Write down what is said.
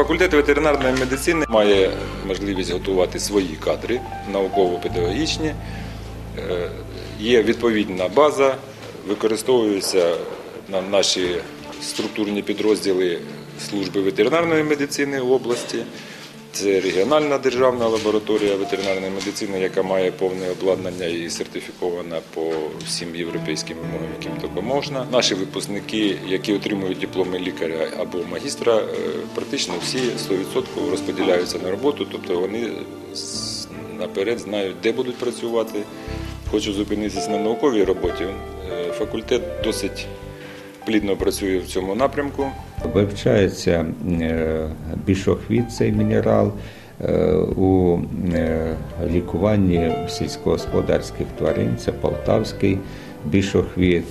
Факультет ветеринарної медицини має можливість готувати свої кадри, науково-педагогічні. Е, Є відповідна база, використовуються на наші структурні підрозділи служби ветеринарної медицини в області. Це регіональна державна лабораторія ветеринарної медицини, яка має повне обладнання і сертифікована по всім європейським вимогам, яким тільки можна. Наші випускники, які отримують дипломи лікаря або магістра, е, практично всі 100% розподіляються на роботу, тобто вони наперед знають, де будуть працювати. Хочу зупинитися на науковій роботі. Е, Факультет досить плідно працює в цьому напрямку. Вивчається е, бішохвіт, цей мінерал е, у е, лікуванні сільськогосподарських тварин. Це полтавський бішохвіт.